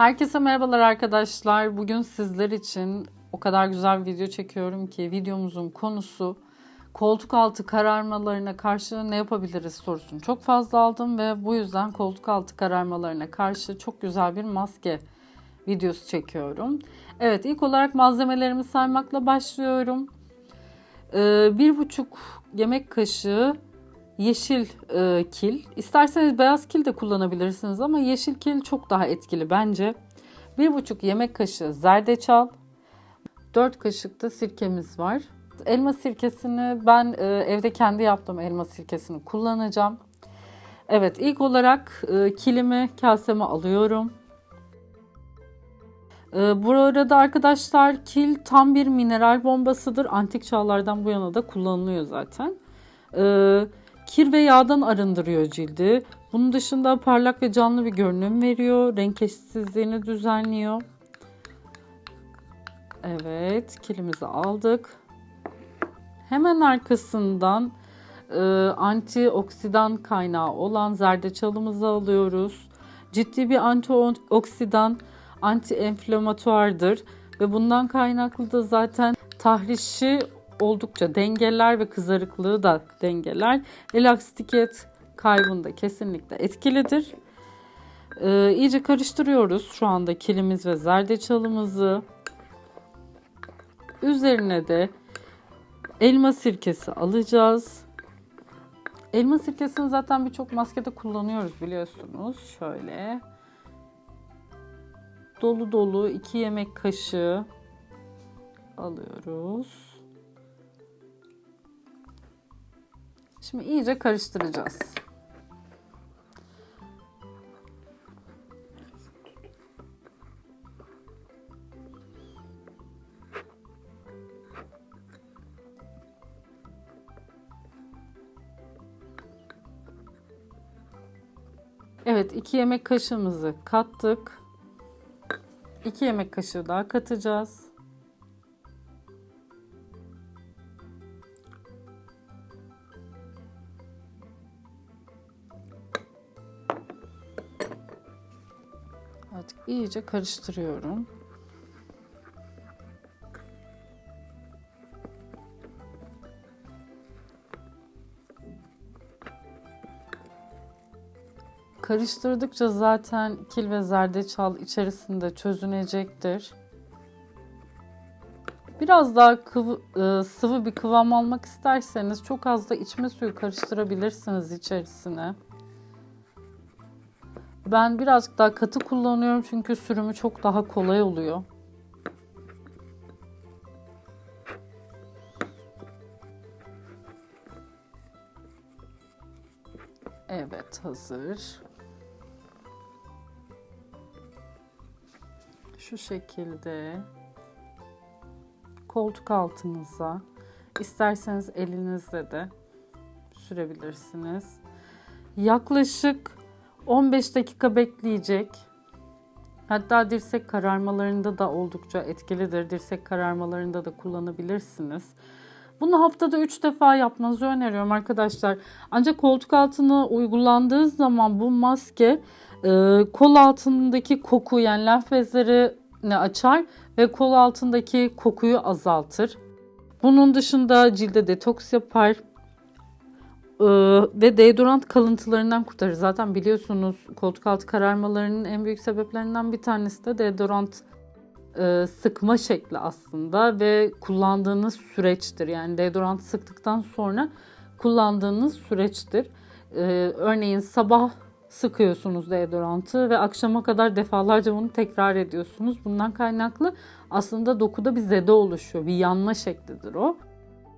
Herkese merhabalar arkadaşlar. Bugün sizler için o kadar güzel bir video çekiyorum ki videomuzun konusu koltuk altı kararmalarına karşı ne yapabiliriz sorusunu çok fazla aldım ve bu yüzden koltuk altı kararmalarına karşı çok güzel bir maske videosu çekiyorum. Evet ilk olarak malzemelerimi saymakla başlıyorum. Ee, bir buçuk yemek kaşığı yeşil e, kil. İsterseniz beyaz kil de kullanabilirsiniz ama yeşil kil çok daha etkili bence. Bir buçuk yemek kaşığı zerdeçal. 4 kaşık da sirkemiz var. Elma sirkesini ben e, evde kendi yaptığım elma sirkesini kullanacağım. Evet ilk olarak e, kilimi kaseme alıyorum. E, bu arada arkadaşlar kil tam bir mineral bombasıdır. Antik çağlardan bu yana da kullanılıyor zaten. E, kir ve yağdan arındırıyor cildi. Bunun dışında parlak ve canlı bir görünüm veriyor. Renk eşitsizliğini düzenliyor. Evet, kilimizi aldık. Hemen arkasından e, antioksidan kaynağı olan zerdeçalımızı alıyoruz. Ciddi bir antioksidan, anti-enflamatuardır ve bundan kaynaklı da zaten tahrişi oldukça dengeler ve kızarıklığı da dengeler. Elastikiyet kaybında kesinlikle etkilidir. Ee, iyice karıştırıyoruz şu anda kilimiz ve zerdeçalımızı. Üzerine de elma sirkesi alacağız. Elma sirkesini zaten birçok maskede kullanıyoruz biliyorsunuz. Şöyle dolu dolu 2 yemek kaşığı alıyoruz. Şimdi iyice karıştıracağız. Evet, 2 yemek kaşığımızı kattık. 2 yemek kaşığı daha katacağız. İyice karıştırıyorum. Karıştırdıkça zaten kil ve zerdeçal içerisinde çözünecektir. Biraz daha kıv- e, sıvı bir kıvam almak isterseniz çok az da içme suyu karıştırabilirsiniz içerisine. Ben birazcık daha katı kullanıyorum çünkü sürümü çok daha kolay oluyor. Evet hazır. Şu şekilde koltuk altınıza isterseniz elinizle de sürebilirsiniz. Yaklaşık 15 dakika bekleyecek. Hatta dirsek kararmalarında da oldukça etkilidir. Dirsek kararmalarında da kullanabilirsiniz. Bunu haftada 3 defa yapmanızı öneriyorum arkadaşlar. Ancak koltuk altına uygulandığı zaman bu maske e, kol altındaki koku yani lenf bezlerini açar ve kol altındaki kokuyu azaltır. Bunun dışında cilde detoks yapar. Ee, ve deodorant kalıntılarından kurtarır. Zaten biliyorsunuz koltuk altı kararmalarının en büyük sebeplerinden bir tanesi de deodorant e, sıkma şekli aslında ve kullandığınız süreçtir. Yani deodorant sıktıktan sonra kullandığınız süreçtir. Ee, örneğin sabah sıkıyorsunuz deodorantı ve akşama kadar defalarca bunu tekrar ediyorsunuz. Bundan kaynaklı aslında dokuda bir zede oluşuyor. Bir yanma şeklidir o.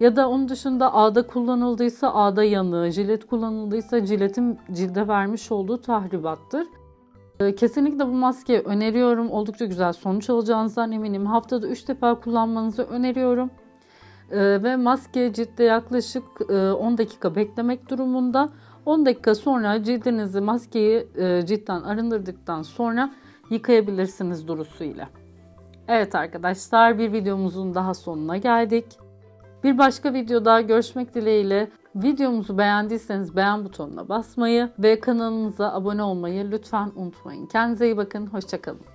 Ya da onun dışında ağda kullanıldıysa ağda yanığı, jilet kullanıldıysa jiletin cilde vermiş olduğu tahribattır. Ee, Kesinlikle bu maskeyi öneriyorum. Oldukça güzel sonuç alacağınızdan eminim. Haftada 3 defa kullanmanızı öneriyorum. Ee, Ve maske ciltte yaklaşık e, 10 dakika beklemek durumunda. 10 dakika sonra cildinizi maskeyi e, ciltten arındırdıktan sonra yıkayabilirsiniz durusu ile. Evet arkadaşlar bir videomuzun daha sonuna geldik. Bir başka videoda görüşmek dileğiyle. Videomuzu beğendiyseniz beğen butonuna basmayı ve kanalımıza abone olmayı lütfen unutmayın. Kendinize iyi bakın. Hoşçakalın.